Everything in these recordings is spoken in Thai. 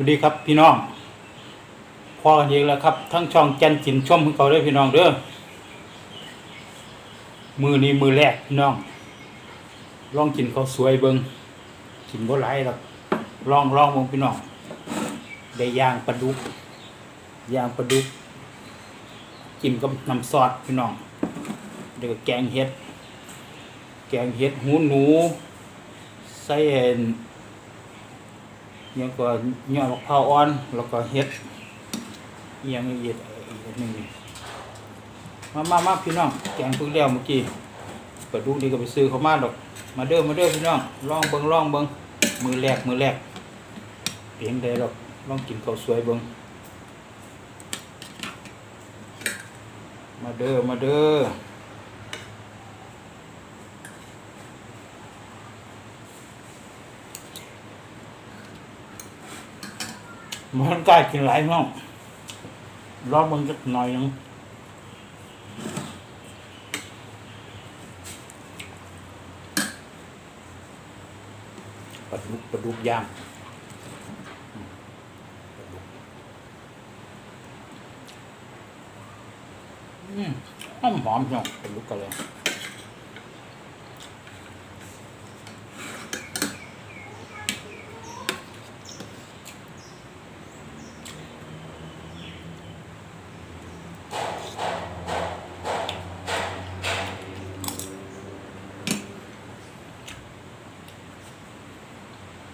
วัสดีครับพี่น้องพอกันเองแล้วครับ ทั้งช่องจันจินช่มของเขาด้วยพี่น้องเด้อมือนี้มือแรกพี่น้องลองกินข้าสวยเบิงกินบ่หลหรอกลองลองเบิงพี่น้องได้ย่างปลาดุกย่างปลาดุกกินกับน้ำซอสพี่น้องเดี๋ยวแกงเห็ด แกงเห็ดหูหนูใส่เห็น ยังก็ยอดมะพร้าอ่อน แล้วก็เห็ดอิหยังอีกอีกอันหนึ่งนี่มามามาพี่น้องแกงพิ่งแล้วเมื่อกี้ปลาดุกนี่ก็ไปซื้อเขามาดอก มาเด้อมาเด้อพี่น้องลองเบิ้งลองเบิ้งมือแรกมือแรกเพียงใดดอกลองกินข้าวสวยเบิ้งมาเด้อมาเด้อ มันกล้ากินหลายน้องรอบมึงจักหน่อยหนึงปลาดุกปลาดุกย่างอืมปลาดุกอืมหอมหอมๆเนาะปลาดุกกันเลย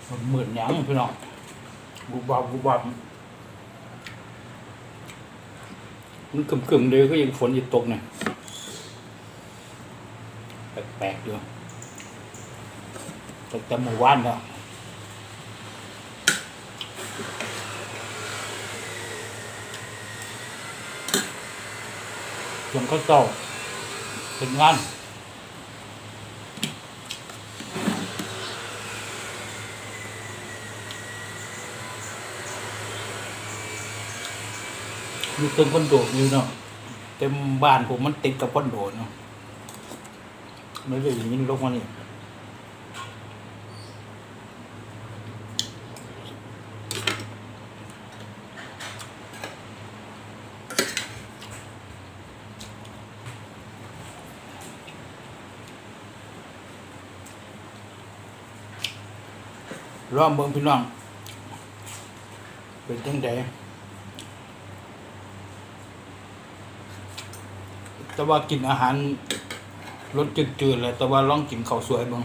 มันเหมือนหยังพี่น้องบุบบับบุบบับมันกึ่มๆเลยก็ยังฝนยู่ตกเนี่ยแปลกๆอยู่ตกแต่เมื่อวานแล้วส่วนข้าวเจ้าเป็นงาน อยู่เต็มคอนโดอยู่เนาะเต็มบ้านผมมันติดกับคอนโดเนาะไม่ได้ยินลงมานี่รอมเบิ่งพี่น้อง เป็นจังได แต่ว่ากินอาหารรสจืดๆเลย แต่ว่าลองกินข้าวสวยบ้าง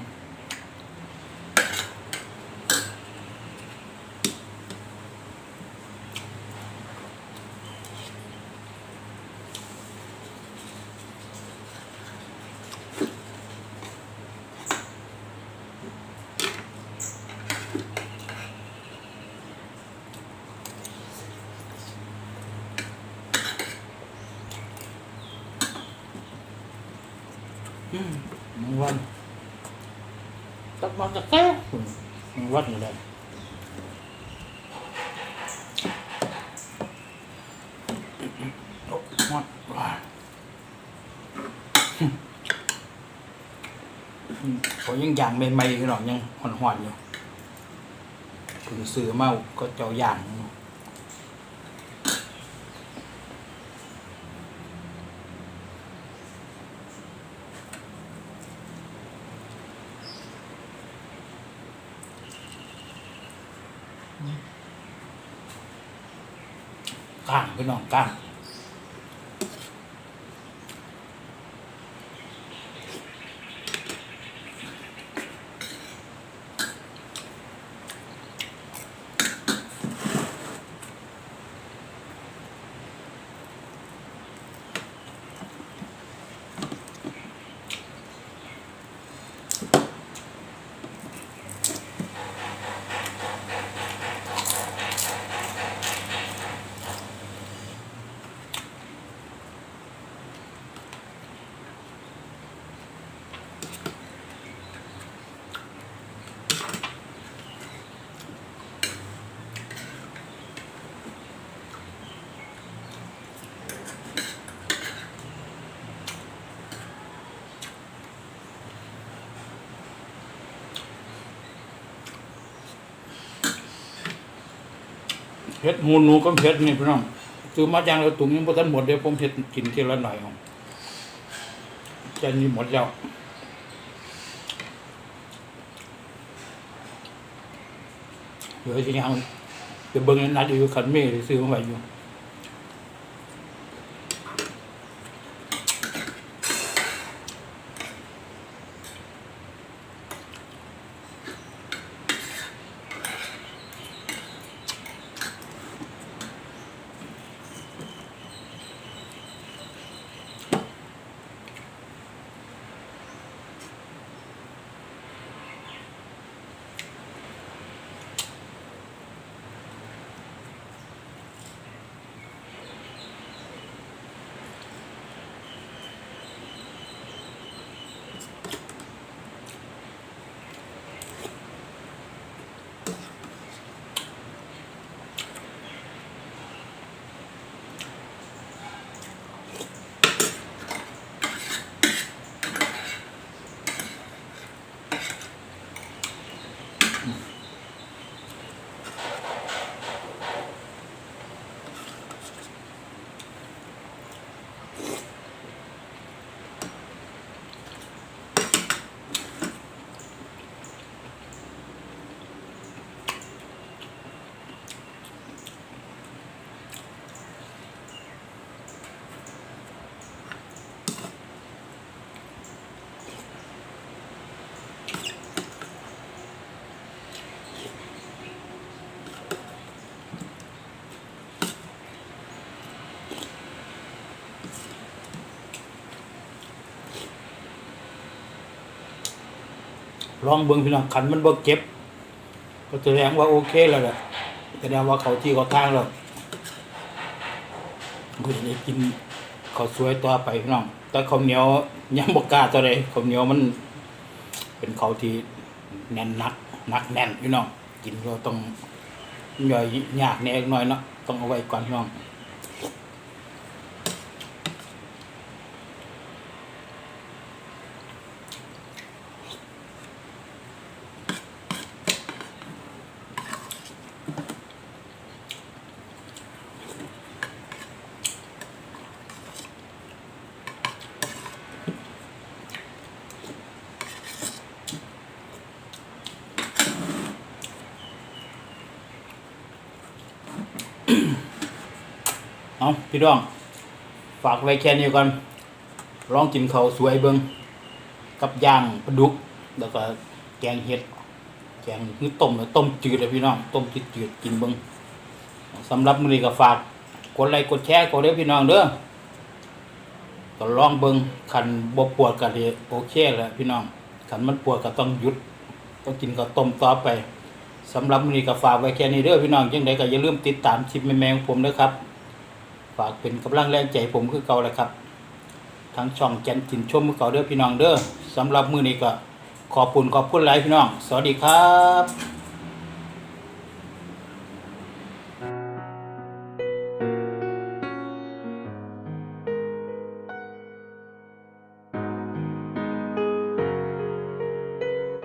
อืมหนึ่งวันตักมาตะแก้วหนึ่งวันอยู่เลยโอ้ฮอดว้ายอืมเขายังย่างใหม่ๆอยู่หรอกยังหอนๆอยู่ถึงซื้อมาก็เจ้าย่าง ก้างพี่น้องก้าง เห็ดหูหนูก็เห็ดนี่พี่น้องซื้อมาจางเล้วตุงยังบ่ทันหมดเดี๋ยวผมเห็ดกินทีละหน่อยครับจะนี่หมดแล้วเหลือสิยังไปเบิ่งนนัดอยู่ขันเม่ซื้อมาไว้อยู่ ลองเบิ่งพี่น้องขันมันบ่เจ็บ ก็แสดงว่าโอเคแล้วแหละแสดงว่าเขาที่เขาทางแล้วก็จะได้กินข้าวสวยต่อไปพี่น้อง แต่ข้าวเหนียวยังบ่กล้าตัวใดข้าวเหนียวมัน เป็นข้าวที่แน่นหนักหนักแน่นพี่น้อง กินก็ต้องย่อยยากแน่หน่อยเนาะต้องเอาไว้ก่อนพี่น้อง เอาพี่น้อง ฝากไว้แค่นี้ก่อนลองกินเขาสวยเบิงกับย่างปลาดุก แล้วก็แกงเห็ด แกงคือต้มต้มจืดเลยพี่น้อง ต้มจืดจืดกินเบิงสำหรับมือนี้ก็ฝากกดไลค์กดแชร์กดเด้อพี่น้องเด้อก็ลองเบิงคันบ่ปวดก็สิโอเคแหละพี่น้องคันมันปวดก็ต้องหยุดต้องกินข้าต้มต่อไปสำหรับมือนี้ก็ฝากไว้แค่นี้เด้อพี่น้องจังไดก็อย่าลืมติดตามคลิปแม่ๆของผมเด้อครับ ฝากเป็นกำลังแรงใจผมคือเก่าแหละครับทั้งช่องแจนจินชมคือเก่าเด้อพี่น้องเด้อสำหรับมื้อนี้ก็ขอบคุณขอบคุณหลายพี่น้อง สวัสดีครับ